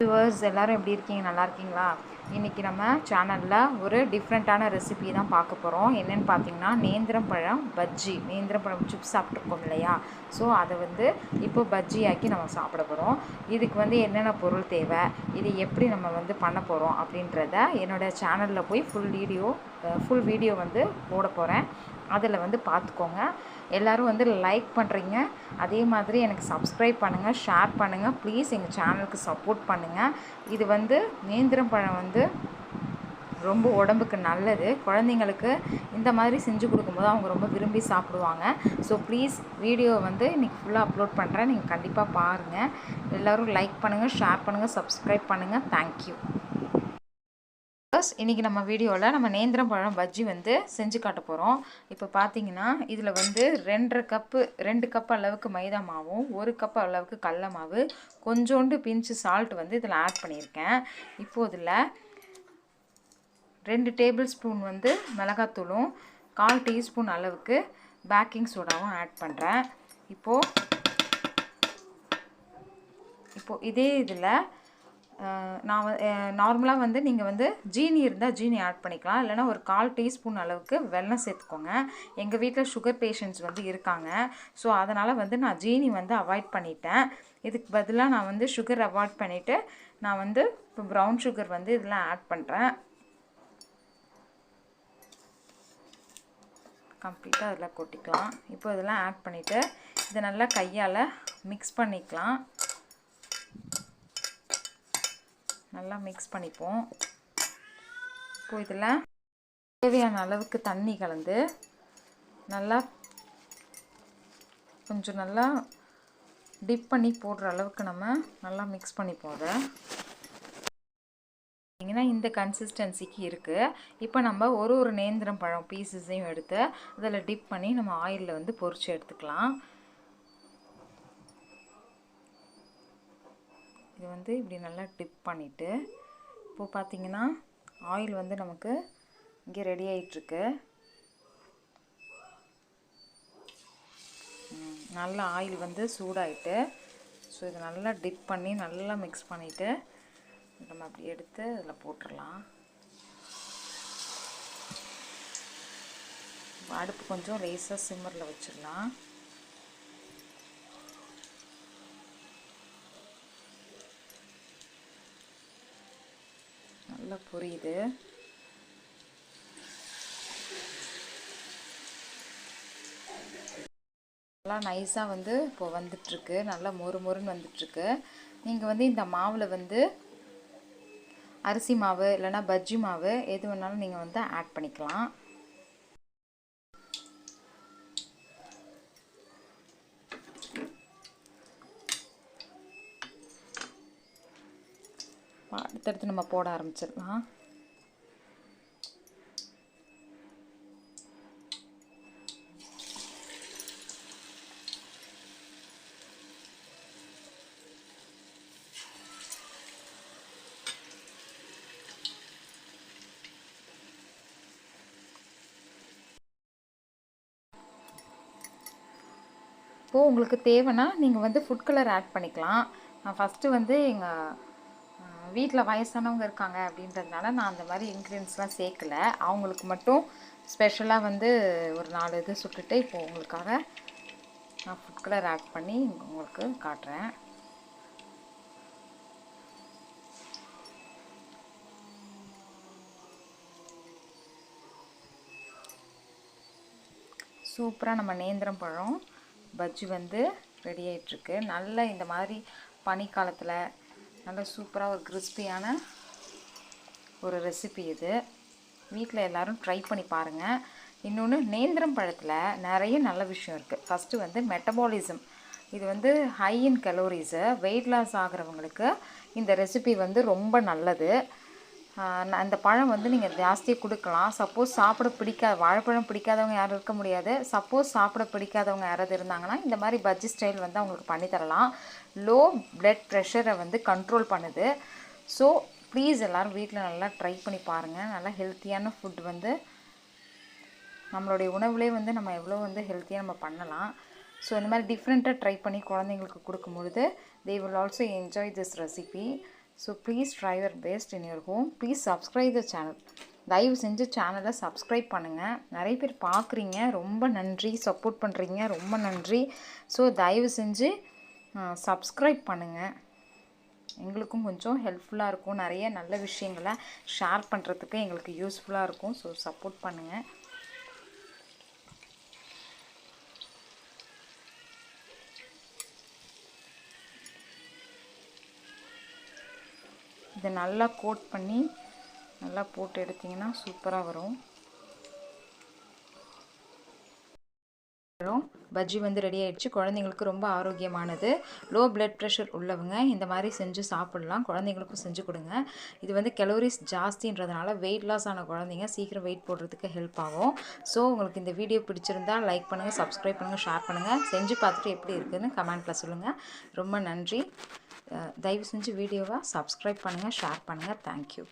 Viewers எல்லோரும் எப்படி இருக்கீங்க? நல்லா இருக்கீங்களா? இன்றைக்கி நம்ம சேனலில் ஒரு டிஃப்ரெண்ட்டான ரெசிபி தான் பார்க்க போகிறோம் என்னென்னு பார்த்தீங்கன்னா நேந்திரம் பழம் பஜ்ஜி. நேந்திரம் பழம் சிப்ஸ் சாப்பிட்ருக்கோம் இல்லையா? ஸோ அதை வந்து இப்போ பஜ்ஜி ஆக்கி நம்ம சாப்பிட போகிறோம் இதுக்கு வந்து என்னென்ன பொருள் தேவை? இது எப்படி நம்ம வந்து பண்ண போகிறோம் அப்படின்றத என்னோடய சேனலில் போய் ஃபுல் வீடியோ ஃபுல் வீடியோ வந்து போட போகிறேன் அதில் வந்து பார்த்துக்கோங்க. எல்லோரும் வந்து லைக் பண்ணுறீங்க அதே மாதிரி எனக்கு சப்ஸ்கிரைப் பண்ணுங்கள் ஷேர் பண்ணுங்கள் ப்ளீஸ் எங்கள் சேனலுக்கு சப்போர்ட் பண்ணுங்கள் இது வந்து நேந்திரம் பழம் வந்து ரொம்ப உடம்புக்கு நல்லது. குழந்தைங்களுக்கு இந்த மாதிரி செஞ்சு கொடுக்கும்போது அவங்க ரொம்ப விரும்பி சாப்பிடுவாங்க. ஸோ ப்ளீஸ் வீடியோ வந்து இன்றைக்கி ஃபுல்லாக அப்லோட் பண்ணுறேன் நீங்கள் கண்டிப்பாக பாருங்கள் எல்லோரும் லைக் பண்ணுங்கள் ஷேர் பண்ணுங்கள் சப்ஸ்கிரைப் பண்ணுங்கள் தேங்க்யூ ப்ளஸ் இன்றைக்கி நம்ம வீடியோவில் நம்ம நேந்திரம் பழம் பஜ்ஜி வந்து செஞ்சு காட்ட போகிறோம் இப்போ பார்த்தீங்கன்னா இதில் வந்து ரெண்டரை கப்பு ரெண்டு கப் அளவுக்கு மைதா மாவும் ஒரு கப் அளவுக்கு கடல மாவு கொஞ்சோண்டு பிஞ்சு சால்ட் வந்து இதில் ஆட் பண்ணியிருக்கேன். இப்போது இதில் ரெண்டு டேபிள் ஸ்பூன் வந்து மிளகாத்தூளும் கால் டீஸ்பூன் அளவுக்கு பேக்கிங் சோடாவும் ஆட் பண்ணுறேன் இப்போது இப்போது இதே இதில் நான் நார்மலாக வந்து நீங்கள் வந்து ஜீனி இருந்தால் ஜீனி ஆட் பண்ணிக்கலாம். இல்லைனா ஒரு கால் டீஸ்பூன் அளவுக்கு வெல்லம் சேர்த்துக்கோங்க. எங்கள் வீட்டில் சுகர் பேஷண்ட்ஸ் வந்து இருக்காங்க. ஸோ அதனால் வந்து நான் ஜீனி வந்து அவாய்ட் பண்ணிட்டேன். இதுக்கு பதிலாக நான் வந்து சுகர் அவாய்ட் பண்ணிவிட்டு நான் வந்து இப்போ ப்ரௌன் சுகர் வந்து இதில் ஆட் பண்ணுறேன் கம்ப்ளீட்டாக அதில் கொட்டிக்கலாம். இப்போ இதெல்லாம் ஆட் பண்ணிவிட்டு இதை நல்லா கையால் மிக்ஸ் பண்ணிக்கலாம். நல்லா மிக்ஸ் பண்ணிப்போம். இப்போ இதில் தேவையான அளவுக்கு தண்ணி கலந்து நல்லா கொஞ்சம் நல்லா டிப் பண்ணி போடுற அளவுக்கு நம்ம நல்லா மிக்ஸ் பண்ணிப்போம் அதை. பார்த்தீங்கன்னா இந்த கன்சிஸ்டன்சிக்கு இருக்குது இப்போ நம்ம ஒரு ஒரு நேந்திரம் பழம் பீசஸையும் எடுத்து அதில் டிப் பண்ணி நம்ம ஆயிலில் வந்து பொறிச்சு எடுத்துக்கலாம். இது வந்து இப்படி நல்லா டிப் பண்ணிவிட்டு இப்போது பார்த்தீங்கன்னா ஆயில் வந்து நமக்கு இங்கே ரெடி ஆகிட்டுருக்கு நல்லா ஆயில் வந்து சூடாயிட்டு ஸோ இதை நல்லா டிப் பண்ணி நல்லா மிக்ஸ் பண்ணிவிட்டு நம்ம அப்படி எடுத்து அதில் போட்டுடலாம் அடுப்பு கொஞ்சம் லேசாக சிம்மரில் வச்சிடலாம். நல்லா புரியுது. நல்லா நைஸாக வந்து இப்போ வந்துட்டுருக்கு. நல்லா மொறு மொறுன்னு வந்துட்டுருக்கு. நீங்கள் வந்து இந்த மாவில் வந்து அரிசி மாவு இல்லைனா பஜ்ஜி மாவு எது வேணாலும் நீங்கள் வந்து ஆட் பண்ணிக்கலாம். அடுத்தடுத்து நம்ம போட ஆரம்பிச்சிடலாம். இப்போது உங்களுக்கு தேவைன்னா நீங்கள் வந்து ஃபுட் கலர் ஆட் பண்ணிக்கலாம். நான் ஃபஸ்ட்டு வந்து எங்கள் வீட்டில் வயசானவங்க இருக்காங்க அப்படின்றதுனால நான் அந்த மாதிரி இன்க்ரீடியன்ஸ்லாம் சேர்க்கல. அவங்களுக்கு மட்டும் ஸ்பெஷலாக வந்து ஒரு நாலு இது சுட்டுட்டு இப்போது உங்களுக்காக நான் ஃபுட் கலர் ஆட் பண்ணி உங்களுக்கு காட்டுறேன். சூப்பராக நம்ம நேந்திரம் பழம் பஜ்ஜி வந்து ரெடி ஆகிட்டுருக்கு நல்ல இந்த மாதிரி பனிக்காலத்தில் நல்ல சூப்பராக ஒரு கிறிஸ்பியான ஒரு ரெசிபி இது. வீட்டில் எல்லோரும் ட்ரை பண்ணி பாருங்கள் இன்னொன்று நேந்திரம் பழத்தில் நிறைய நல்ல விஷயம் இருக்குது ஃபஸ்ட்டு வந்து மெட்டபாலிசம் இது வந்து high in calories weight loss ஆகிறவங்களுக்கு இந்த ரெசிபி வந்து ரொம்ப நல்லது. அந்த பழம் வந்து நீங்கள் ஜாஸ்தியாக கொடுக்கலாம். சப்போஸ் சாப்பிட பிடிக்காத வாழைப்பழம் பிடிக்காதவங்க யாரும் இருக்க முடியாது. சப்போஸ் சாப்பிட பிடிக்காதவங்க யாராவது இருந்தாங்கன்னா இந்த மாதிரி பஜ்ஜி ஸ்டைல் வந்து அவங்களுக்கு பண்ணித்தரலாம் லோ பிளட் ப்ரெஷரை வந்து கண்ட்ரோல் பண்ணுது. ஸோ ப்ளீஸ் எல்லோரும் வீட்டில் நல்லா ட்ரை பண்ணி பாருங்கள் நல்லா ஹெல்த்தியான ஃபுட் வந்து நம்மளுடைய உணவுலேயே வந்து நம்ம எவ்வளோ வந்து ஹெல்த்தியாக நம்ம பண்ணலாம். ஸோ இந்த மாதிரி டிஃப்ரெண்ட்டாக ட்ரை பண்ணி குழந்தைங்களுக்கு கொடுக்கும் பொழுது they will also enjoy this recipe so please try your best in your home please subscribe the channel தயவு செஞ்சு சேனலை சப்ஸ்கிரைப் பண்ணுங்கள் நிறைய பேர் பார்க்குறீங்க. ரொம்ப நன்றி. சப்போர்ட் பண்ணுறீங்க ரொம்ப நன்றி. ஸோ தயவு செஞ்சு சப்ஸ்கிரைப் பண்ணுங்கள் எங்களுக்கும் கொஞ்சம் ஹெல்ப்ஃபுல்லாக இருக்கும். நிறைய நல்ல விஷயங்களை ஷேர் பண்ணுறதுக்கு எங்களுக்கு யூஸ்ஃபுல்லாக இருக்கும். ஸோ சப்போர்ட் பண்ணுங்கள் இதை நல்லா கோட் பண்ணி நல்லா போட்டு எடுத்திங்கன்னா சூப்பராக வரும். பஜ்ஜி வந்து ரெடி ஆயிடுச்சு. குழந்தைங்களுக்கு ரொம்ப ஆரோக்கியமானது. லோ பிளட் ப்ரெஷர் உள்ளவங்க இந்த மாதிரி செஞ்சு சாப்பிட்லாம். குழந்தைங்களுக்கும் செஞ்சு கொடுங்க. இது வந்து கலோரிஸ் ஜாஸ்தின்றதுனால வெயிட் லாஸ் ஆன குழந்தைங்க சீக்கிரம் வெயிட் போடுறதுக்கு ஹெல்ப் ஆகும். ஸோ உங்களுக்கு இந்த வீடியோ பிடிச்சிருந்தா லைக் பண்ணுங்கள் சப்ஸ்கிரைப் பண்ணுங்கள் ஷேர் பண்ணுங்கள் செஞ்சு பார்த்துட்டு எப்படி இருக்குதுன்னு கமெண்ட்டில் சொல்லுங்கள் ரொம்ப நன்றி. தயவு செஞ்சு வீடியோவை சப்ஸ்கிரைப் பண்ணுங்கள் ஷேர் பண்ணுங்கள் தேங்க்யூ